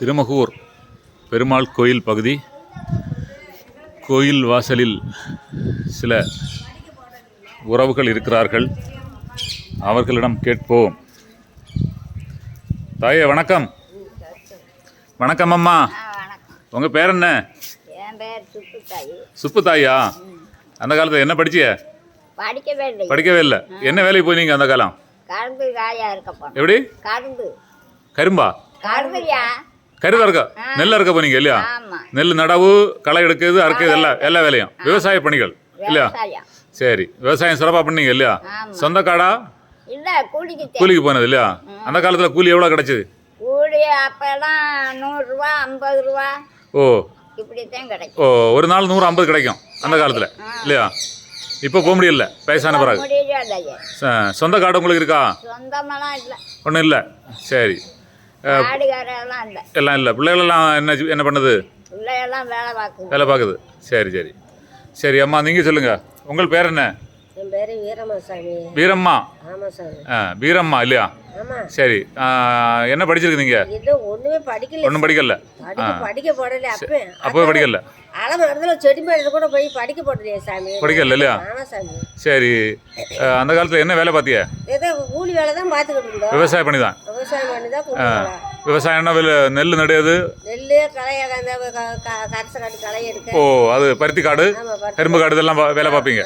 திருமகூர் பெருமாள் கோயில் பகுதி. கோயில் வாசலில் சில உறவுகள் இருக்கிறார்கள். அவர்களிடம் கேட்போம். தாயே வணக்கம். வணக்கம் அம்மா. உங்கள் பேர் என்ன? என் பேர் சுப்புத்தாயி. சுப்பு தாயா அந்த காலத்தில் என்ன படிச்சிய? படிக்கவே இல்லை. படிக்கவே இல்லை. என்ன வேலைக்கு போனீங்க அந்த காலம்? எப்படி? கரும்பு. கருதா இருக்க? நெல் அறுக்க போனீங்க இல்லையா? நெல் நடவு களை எடுக்கிறது அறுக்கிறது எல்லா எல்லா வேலையும். விவசாய பணிகள் இல்லையா? சரி. விவசாயம் சிறப்பாக பண்ணீங்க இல்லையா. சொந்த காடா கூலிக்கு போனது இல்லையா? அந்த காலத்தில் கூலி எவ்வளோ கிடச்சிது? கூலி அப்பெல்லாம் நூறுரூவா ஐம்பது ரூபா. ஓ. ஓ ஒரு நாள் நூறு ஐம்பது கிடைக்கும் அந்த காலத்தில் இல்லையா? இப்போ போக முடியல வயசான பிறகு. சொந்த காடு உங்களுக்கு இருக்கா? ஒன்றும் இல்லை. சரி. எல்லாம் இல்லை. பிள்ளைகளெல்லாம் என்ன என்ன பண்ணுது? வேலை பார்க்குது. சரி சரி. சரி அம்மா நீங்கள் சொல்லுங்கள் உங்கள் பேர் என்ன? வீரம்மா? ஆ வீரம்மா இல்லையா? சரி என்ன படிச்சிருக்குறீங்க இது ஒன்றுமே படிக்கல. படிக்க போடல அப்ப படிக்கல. அளவு இடத்துல செடி மேடல கூட போய் படிக்க போடலையே சாமி. படிக்கல இல்லையா? சரி அந்த காலத்தில் என்ன வேலை பார்த்திய? விவசாயம் பண்ணி தான். கூலி வேலை? விவசாயம்னா நெல் களை எடுக்க. ஓ அது பருத்தி காடு கரும்பு காடு. இதெல்லாம் வேலை பார்ப்பீங்க?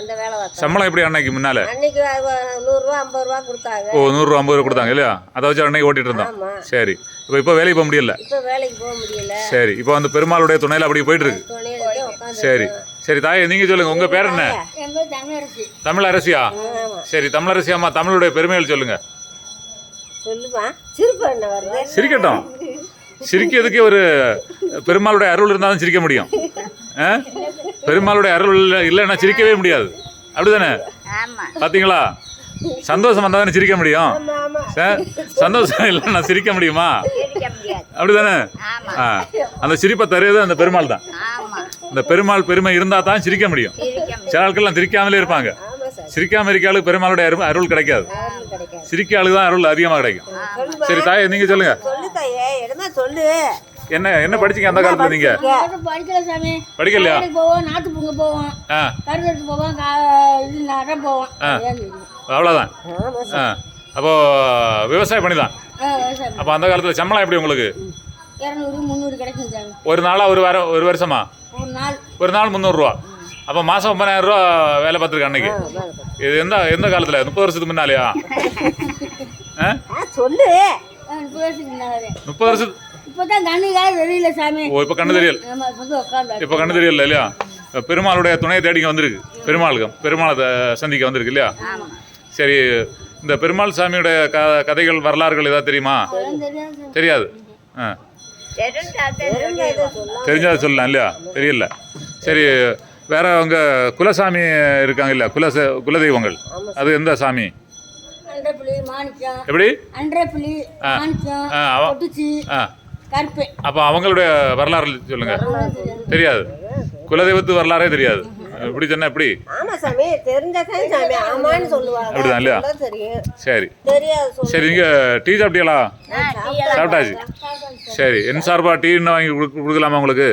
சம்பளம் எப்படி அன்னைக்கு முன்னால? அன்னைக்கு அது நூறுரூவா ஐம்பது ரூபா கொடுத்தாங்க. ஓ நூறுரூவா ஐம்பது ரூபா கொடுத்தாங்க இல்லையா? அதை வச்சு அன்னைக்கு ஓட்டிட்டு இருந்தோம் ஆமா. சரி. இப்போ இப்போ வேலைக்கு போக முடியல? இப்போ வேலைக்கு போக முடியல. சரி. இப்போ அந்த பெருமாளுடைய துணையில் அப்படி போயிட்டு இருக்கு. சரி. சரி தாயே நீங்கள் சொல்லுங்கள் உங்கள் பேர் என்ன? என் பேர் தமிழரசி. தமிழ் அரசியா ஆமா. சரி தமிழ் அரசி அம்மா தமிழுடைய பெருமைகள் சொல்லுங்க. சொல்லுமா சிரிப்பு என்ன வருது. சிரிக்கட்டும். சிரிக்கிறதுக்கே ஒரு பெருமாளுடைய அருள் இருந்தாலும் சிரிக்க முடியும். ஆ? பெருமாளுடைய அருள் இல்லை இல்லைன்னா சிரிக்கவே முடியாது. அப்படிதானே? ஆமா. பார்த்தீங்களா சந்தோஷம் வந்தால் தானே சிரிக்க முடியும். ஆமா ஆமா. சார் சந்தோஷம் இல்லைன்னா சிரிக்க முடியுமா? அப்படிதானே? ஆமா. ஆ. அந்த சிரிப்பை தருவது அந்த பெருமாள் தான். ஆமா. இந்த பெருமாள் பெருமை இருந்தால் தான் சிரிக்க முடியும். சில ஆட்கள்லாம் சிரிக்காமலே இருப்பாங்க. சிரிக்காம இருக்க ஆளுக்கு பெருமாளுடைய அருள் அருள் கிடைக்காது. சிரிக்க ஆளுக்கு தான் அருள் அதிகமாக கிடைக்கும். சரி தாயே நீங்கள் சொல்லுங்க. சொல்லு தாயே. என்னமா சொல்லு? என்ன என்ன படிச்சீங்க அந்த காலத்துல நீங்க? படிக்கல சாமி. படிக்கலையா? போவோம் நாட்டு பூங்க போவோம். ஆ. கருதத்துக்கு போவோம் இது நட போவோம். அவ்வளோதான் அப்போ விவசாய பணி தான் விவசாயம் அப்போ அந்த காலத்தில் சம்பளம் எப்படி உங்களுக்கு? இரநூறு முந்நூறு கிடைக்கும் ஒரு நாளா ஒரு வாரம் ஒரு வருஷமா? ஒரு நாள். ஒரு நாள் முந்நூறுரூவா அப்போ மாதம் ஒன்பதாயிரம் ரூபா வேலை பார்த்துருக்கேன் அன்னைக்கு. இது எந்த எந்த காலத்தில்? முப்பது வருஷத்துக்கு முன்னாலையா? சொல்லு. முப்பது வருஷத்து இப்போ தான் கண்ணுக்காக தெரியல சாமி. ஓ இப்போ கண்ணு தெரியல. இப்போ கண்ணு தெரியல இல்லையா? பெருமாளுடைய துணையை தேடிக்க வந்திருக்கு. பெருமாளுக்கு பெருமாளை சந்திக்க வந்திருக்கு இல்லையா? ஆமா. சரி இந்த பெருமாள் சாமியுடைய க கதைகள் வரலாறுகள் ஏதாவது தெரியுமா? தெரியாது. ஆ. தெரிஞ்சதை சொல்லலாம் இல்லையா? தெரியல. சரி வேற அவங்க குலசாமி இருக்காங்க இல்லையா குல குலதெய்வங்கள் அது எந்த சாமி? எப்படி? அப்போ அவங்களுடைய வரலாறு சொல்லுங்க. தெரியாது. குலதெய்வத்து வரலாறே தெரியாது. இப்படி சொன்னா எப்படி? ஆமா சாமி. தெரிஞ்சா தான் சாமி. ஆமான்னு சொல்லுவாங்க. அப்படிதான் இல்லையா? சரி. சரி இங்கே டீ சாப்பிட்டீங்களா சாப்பிட்டாச்சு. சரி என் சார்பா டீ இன்னும் வாங்கி கொடுக்க- கொடுக்கலாமா உங்களுக்கு?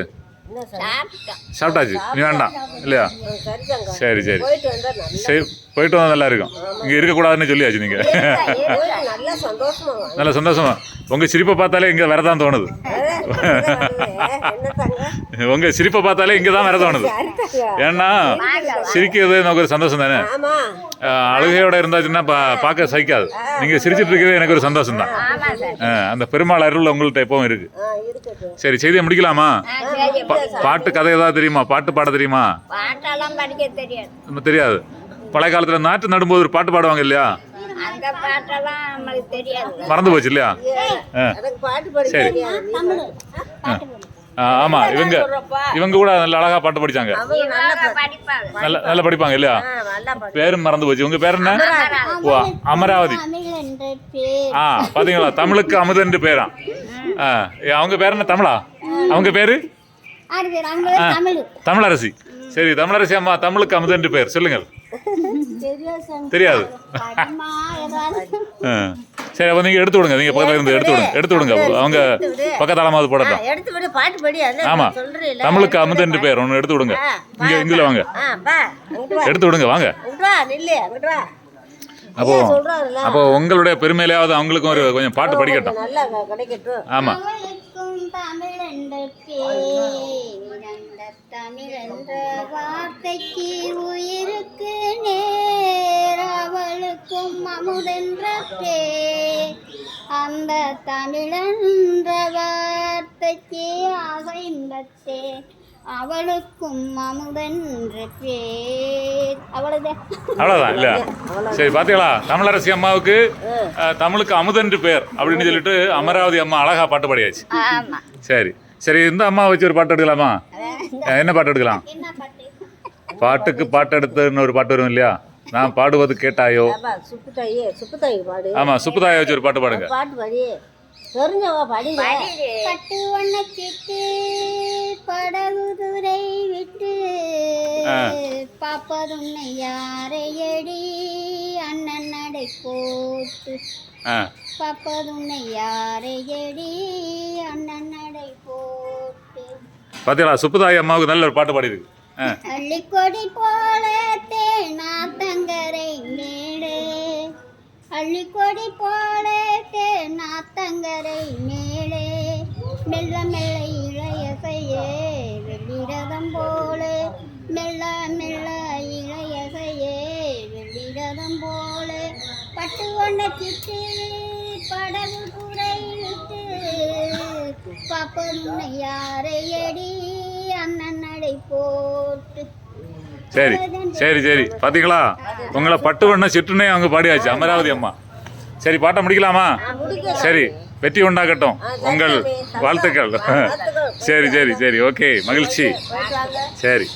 சாப்பிட்டாச்சு. நீ வேண்டாம் இல்லையா? சரி சரி. சரி போயிட்டு வந்தால் நல்லா இருக்கும் இங்கே இருக்கக்கூடாதுன்னு சொல்லியாச்சு நீங்கள். நல்ல சந்தோஷமா உங்கள் சிரிப்பை பார்த்தாலே இங்கே வரதான் தோணுது. உங்கள் சிரிப்பை பார்த்தாலே இங்கே தான் வர தோணுது ஏன்னா சிரிக்கிறது நமக்கு ஒரு சந்தோஷம் தானே? அழுகையோட இருந்தாச்சுன்னா பா பார்க்க சகிக்காது. நீங்கள் சிரிச்சிட்டு இருக்கிறது எனக்கு ஒரு சந்தோஷம் தான் ஆமா சார் அந்த பெருமாள் அருள் உங்கள்கிட்ட எப்பவும் இருக்கு. சரி செய்தியை முடிக்கலாமா? பாட்டு கதை ஏதாவது தெரியுமா? பாட்டு பாட தெரியுமா? பாட்டெல்லாம் படிக்க தெரியாது. இன்னும் தெரியாது. பழைய காலத்தில் நாட்டு நடும்போது ஒரு பாட்டு பாடுவாங்க இல்லையா? மறந்து போச்சு இல்லையா? சரி. ஆமா இவங்க இவங்க கூட நல்ல அழகா பாட்டு படிச்சாங்க. நல்ல நல்லா படிப்பாங்க. இல்லையா? பேரும் மறந்து போச்சு. உங்க பேர் என்ன? ஓ அமராவதி. தமிழ் என்ற பேர். ஆ பாத்தீங்களா? தமிழுக்கு அமுதன்று பேரா? ஆ ஏ, அவங்க பேர் என்ன? தமிழா? அவங்க பேரு? தமிழரசி. சரி தமிழரசி அம்மா தமிழுக்கு அமுதன்று பேர். சொல்லுங்கள். தெரியாது. சரி அப்போ நீங்கள் எடுத்து விடுங்க. நீங்கள் பக்கத்தில் இருந்து எடுத்து விடுங்க. எடுத்து விடுங்க. அவங்க பக்கத்தாலமாவது ஆ, போடட்டும். எடுத்து விடு. பாட்டு படி அதான் ஆமாம் தமிழுக்கு அமுதன்று பேர். ஒன்று எடுத்து விடுங்க. இங்கே இங்கில் வாங்க. எடுத்து விடுங்க வாங்க. அப்போ அப்போ உங்களுடைய பெருமையிலாவது அவங்களுக்கும் ஒரு கொஞ்சம் பாட்டு படிக்கட்டும். ஆமாம் பேரந்த தமிழென்ற வார்த்தைக்கு உயிருக்கு நேர் அவளுக்கும் அமுதென்ற பேர் அந்த தமிழென்ற வார்த்தைக்கு அசைந்தத்தே அவளுக்கும் அமுதென்ற பேர் அவ்வளவுதான். அவ்வளோதான் இல்லை சரி பார்த்தீங்களா தமிழரசி அம்மாவுக்கு அஹ், தமிழுக்கு அமுதன்று பேர் அப்படின்னு சொல்லிட்டு அமராவதி அம்மா அழகா பாட்டு பாடியாச்சு. ஆமா. சரி. சரி இந்த அம்மா வச்சு ஒரு பாட்டு எடுக்கலாமா? அஹ், என்ன பாட்டு எடுக்கலாம்? என்ன பாட்டு? பாட்டுக்கு பாட்டு எடுத்துன்னு ஒரு பாட்டு வரும் இல்லையா? நான் பாடுவது கேட்டாயோ? அப்பா சுப்பு தாயி சுப்பு தாயி பாடு. ஆமா சுப்புதாயை வச்சு ஒரு பாட்டு பாடுங்க. பாட்டு படி. தெரிஞ்சவங்க படிங்க. பட்டு. வண்ணச்சிட்டு படகுதுரை விட்டு. பாப்பதுன்னை யாரையடி அண்ணன் நடை போட்டு. பாப்பதுன்னை யாரையடி அண்ணன் நடை போட்டு. பார்த்தீங்களா சுப்புதாய் அம்மாவுக்கு நல்ல ஒரு பாட்டு பாடியிருக்கு. ஆ. அள்ளிக்கொடி போல நாத்தங்கரை மேடு அள்ளிக்கொடி போல நாத்தங்கரை மேலே. மெல்ல மெல்ல இளைய செய்யே வெள்ளிரதம் போல. மெல்ல மெல்ல இளைய செய்யே வெள்ளிரதம் போல. பட்டு கொண்ட சிட்டு படகு துறை விட்டு பாப்பதுன்னை யாரையடி அண்ணன் நடை போட்டு சரி சரி சரி. பார்த்தீங்களா உங்களை பட்டு வண்ண சிற்றுனே அவங்க பாடியாச்சு அமராவதி அம்மா. சரி பாட்டை முடிக்கலாமா? சரி வெற்றி உண்டாகட்டும். உங்கள் வாழ்த்துக்கள். சரி சரி சரி. ஓகே மகிழ்ச்சி. சரி.